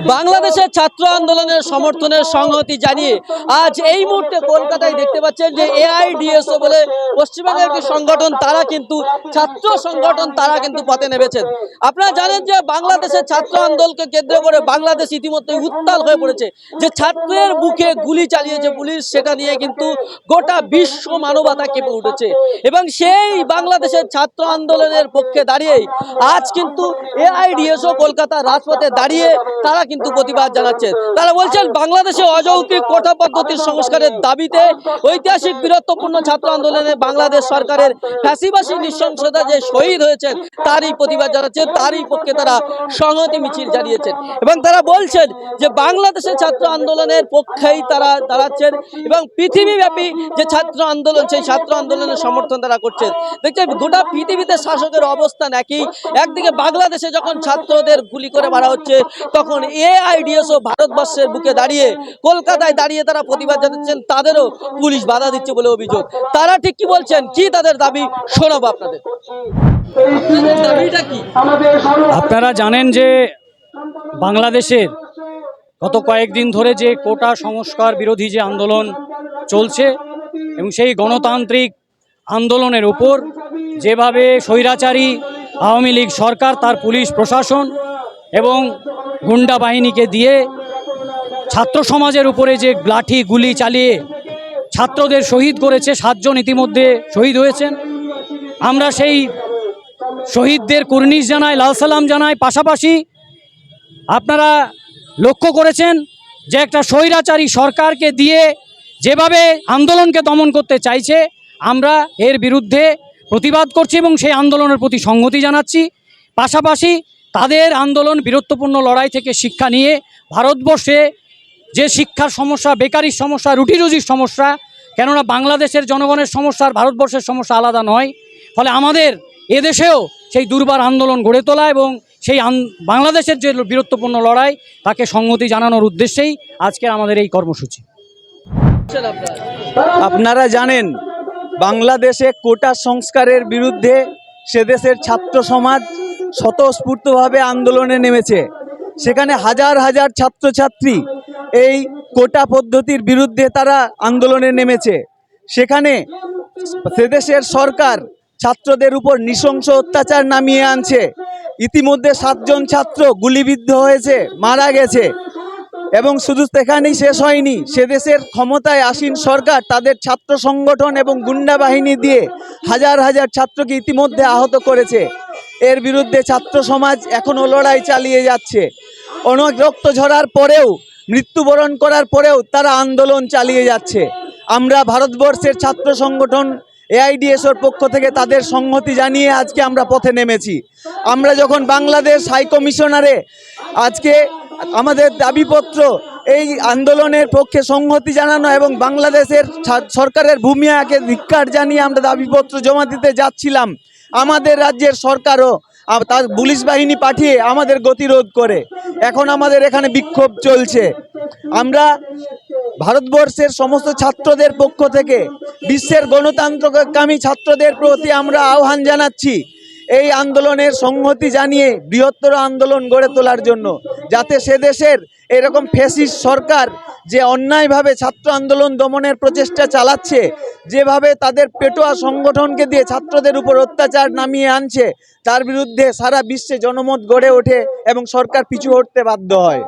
বাংলাদেশের ছাত্র আন্দোলনের সমর্থনের সংহতি জানিয়ে আজ এই মুহূর্তে কলকাতায় দেখতে পাচ্ছেন যে এআইডিএসও বলে পশ্চিমবঙ্গের একটি সংগঠন, তারা কিন্তু, ছাত্র সংগঠন তারা কিন্তু পথে নেমেছেন। আপনারা জানেন যে বাংলাদেশের ছাত্র আন্দোলনকে কেন্দ্র করে বাংলাদেশ ইতিমধ্যে উত্তাল হয়ে পড়েছে। যে ছাত্রের বুকে গুলি চালিয়েছে পুলিশ, সেটা নিয়ে কিন্তু গোটা বিশ্ব মানবতা কেঁপে উঠেছে। এবং সেই বাংলাদেশের ছাত্র আন্দোলনের পক্ষে দাঁড়িয়েই আজ কিন্তু এআইডিএসও কলকাতার রাজপথে দাঁড়িয়ে তারা কিন্তু প্রতিবাদ জানাচ্ছেন তারা বলছেন, বাংলাদেশে অযৌক্তিক কোটা পদ্ধতির সংস্কারের দাবিতে ঐতিহাসিক বীরত্বপূর্ণ ছাত্র আন্দোলনে বাংলাদেশ সরকারের ফ্যাসিবাসী নৃশংসতা যে শহীদ হয়েছেন, তারই প্রতিবাদ জানাচ্ছেন তারই পক্ষে তারা সংহতি মিছিল জানিয়েছেন। এবং তারা বলছেন যে বাংলাদেশের ছাত্র আন্দোলনের পক্ষেই তারা দাঁড়াচ্ছেন এবং পৃথিবীব্যাপী যে ছাত্র আন্দোলন, সেই ছাত্র আন্দোলনের সমর্থন তারা করছেন। দেখছেন, গোটা পৃথিবীতে শাসকের অবস্থান একই। একদিকে বাংলাদেশে যখন ছাত্রদের গুলি করে মারা হচ্ছে, তখন এআইডিএসও ভারতবর্ষের বুকে দাঁড়িয়ে কলকাতায় দাঁড়িয়ে তারা প্রতিবাদ জানাচ্ছেন, তাদেরও পুলিশ বাধা দিচ্ছে বলে অভিযোগ। তারা ঠিক কি বলছেন? কি তাদের দাবি? শোনাবো আপনাদের। আপনারা জানেন যে বাংলাদেশের গত কয়েকদিন ধরে যে কোটা সংস্কার বিরোধী যে আন্দোলন চলছে এবং সেই গণতান্ত্রিক আন্দোলনের উপর যেভাবে স্বৈরাচারী আওয়ামী লীগ সরকার, তার পুলিশ প্রশাসন এবং গুন্ডা বাহিনীকে দিয়ে ছাত্র সমাজের উপরে যে লাঠি, গুলি চালিয়ে ছাত্রদের শহীদ করেছে, সাতজন ইতিমধ্যে শহীদ হয়েছেন। আমরা সেই শহীদদের কুর্নিশ জানাই, লাল সালাম জানাই। পাশাপাশি আপনারা লক্ষ্য করেছেন যে একটা স্বৈরাচারী সরকারকে দিয়ে যেভাবে আন্দোলনকে দমন করতে চাইছে, আমরা এর বিরুদ্ধে প্রতিবাদ করছি এবং সেই আন্দোলনের প্রতি সংহতি জানাচ্ছি। পাশাপাশি তাদের আন্দোলন বীরত্বপূর্ণ লড়াই থেকে শিক্ষা নিয়ে ভারতবর্ষে যে শিক্ষার সমস্যা, বেকারির সমস্যা রুটি রুজির সমস্যা, কেননা বাংলাদেশের জনগণের সমস্যা আর ভারতবর্ষের সমস্যা আলাদা নয়, ফলে আমাদের এদেশেও সেই দুর্বার আন্দোলন গড়ে তোলা এবং সেই বাংলাদেশের যে বীরত্বপূর্ণ লড়াই, তাকে সংহতি জানানোর উদ্দেশ্যেই আজকের আমাদের এই কর্মসূচি। আপনারা জানেন, বাংলাদেশে কোটা সংস্কারের বিরুদ্ধে সে দেশের ছাত্র সমাজ স্বতঃস্ফূর্তভাবে আন্দোলনে নেমেছে। সেখানে হাজার হাজার ছাত্রছাত্রী এই কোটা পদ্ধতির বিরুদ্ধে তারা আন্দোলনে নেমেছে। সেখানে সেদেশের সরকার ছাত্রদের উপর নৃশংস অত্যাচার নামিয়ে আনছে। ইতিমধ্যে সাতজন ছাত্র গুলিবিদ্ধ হয়েছে, মারা গেছে এবং শুধু সেখানেই শেষ হয়নি, সে দেশের ক্ষমতায় আসীন সরকার তাদের ছাত্র সংগঠন এবং গুন্ডা বাহিনী দিয়ে হাজার হাজার ছাত্রকে ইতিমধ্যে আহত করেছে। এর বিরুদ্ধে ছাত্র সমাজ এখনও লড়াই চালিয়ে যাচ্ছে। অনেক রক্ত ঝরার পরেও, মৃত্যুবরণ করার পরেও তারা আন্দোলন চালিয়ে যাচ্ছে। আমরা ভারতবর্ষের ছাত্র সংগঠন এআইডিএসওর পক্ষ থেকে তাদের সংহতি জানিয়ে আজকে আমরা পথে নেমেছি। আমরা যখন বাংলাদেশ হাই কমিশনারে আজকে আমাদের দাবিপত্র এই আন্দোলনের পক্ষে সংহতি জানানো এবং বাংলাদেশের সরকারের ভূমিকাকে ধিক্কার জানিয়ে আমরা দাবিপত্র জমা দিতে যাচ্ছিলাম আমাদের রাজ্যের সরকারও তার পুলিশ বাহিনী পাঠিয়ে আমাদের গতিরোধ করে। এখন আমাদের এখানে বিক্ষোভ চলছে। আমরা ভারতবর্ষের সমস্ত ছাত্রদের পক্ষ থেকে, বিশ্বের গণতন্ত্রকামী ছাত্রদের প্রতি আমরা আহ্বান জানাচ্ছি এই আন্দোলনের সংহতি জানিয়ে বৃহত্তর আন্দোলন গড়ে তোলার জন্য, যাতে সে দেশের এরকম ফেসিস সরকার যে অন্যায়ভাবে ছাত্র আন্দোলন দমনের প্রচেষ্টা চালাচ্ছে, যেভাবে তাদের পেটোয়া সংগঠনকে দিয়ে ছাত্রদের উপর অত্যাচার নামিয়ে আনছে, তার বিরুদ্ধে সারা বিশ্বে জনমত গড়ে ওঠে এবং সরকার পিছু হটতে বাধ্য হয়।